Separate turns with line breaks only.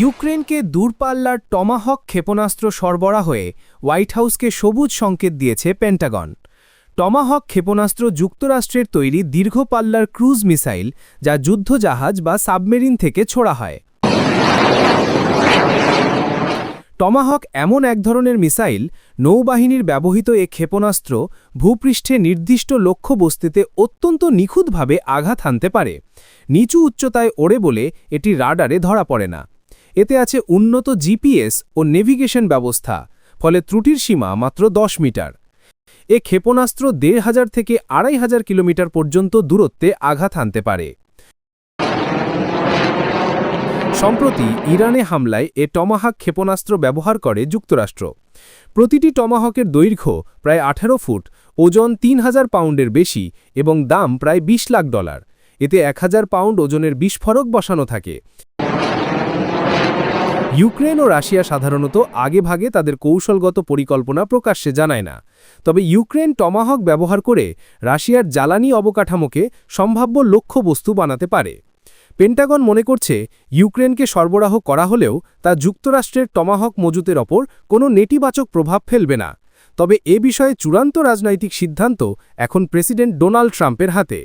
ইউক্রেনকে দূরপাল্লার টমাহক ক্ষেপণাস্ত্র সরবরাহে হোয়াইট হাউসকে সবুজ সংকেত দিয়েছে পেন্টাগন। টমাহক ক্ষেপণাস্ত্র যুক্তরাষ্ট্রের তৈরি দীর্ঘ পাল্লার ক্রুজ মিসাইল যা যুদ্ধজাহাজ বা সাবমেরিন থেকে ছোড়া হয়। টমাহক এমন এক ধরনের মিসাইল নৌবাহিনীর ব্যবহৃত এ ক্ষেপণাস্ত্র ভূপৃষ্ঠে নির্দিষ্ট লক্ষ্যবস্তুতে অত্যন্ত নিখুঁতভাবে আঘাত হানতে পারে। নিচু উচ্চতায় ওড়ে বলে এটি রাডারে ধরা পড়ে না। এতে আছে উন্নত জিপিএস ও নেভিগেশন ব্যবস্থা, ফলে ত্রুটির সীমা মাত্র দশ মিটার। এ ক্ষেপণাস্ত্র দেড় হাজার থেকে আড়াই হাজার কিলোমিটার পর্যন্ত দূরত্বে আঘাত হানতে পারে। সম্প্রতি ইরানে হামলায় এ টমাহাক ক্ষেপণাস্ত্র ব্যবহার করে যুক্তরাষ্ট্র। প্রতিটি টমাহকের দৈর্ঘ্য প্রায় আঠেরো ফুট, ওজন তিন হাজার পাউন্ডের বেশি এবং দাম প্রায় ২০ লাখ ডলার। এতে এক হাজার পাউন্ড ওজনের বিস্ফোরক বসানো থাকে। ইউক্রেন ও রাশিয়া সাধারণত আগেভাগে তাদের কৌশলগত পরিকল্পনা প্রকাশ্যে জানায় না। তবে ইউক্রেন টমাহক ব্যবহার করে রাশিয়ার জ্বালানি অবকাঠামোকে সম্ভাব্য লক্ষ্যবস্তু বানাতে পারে। পেন্টাগন মনে করছে, ইউক্রেনকে সরবরাহ করা হলেও তা যুক্তরাষ্ট্রের টমাহক মজুতের ওপর কোনো নেতিবাচক প্রভাব ফেলবে না। তবে এ বিষয়ে চূড়ান্ত রাজনৈতিক সিদ্ধান্ত এখন প্রেসিডেন্ট ডোনাল্ড ট্রাম্পের হাতে।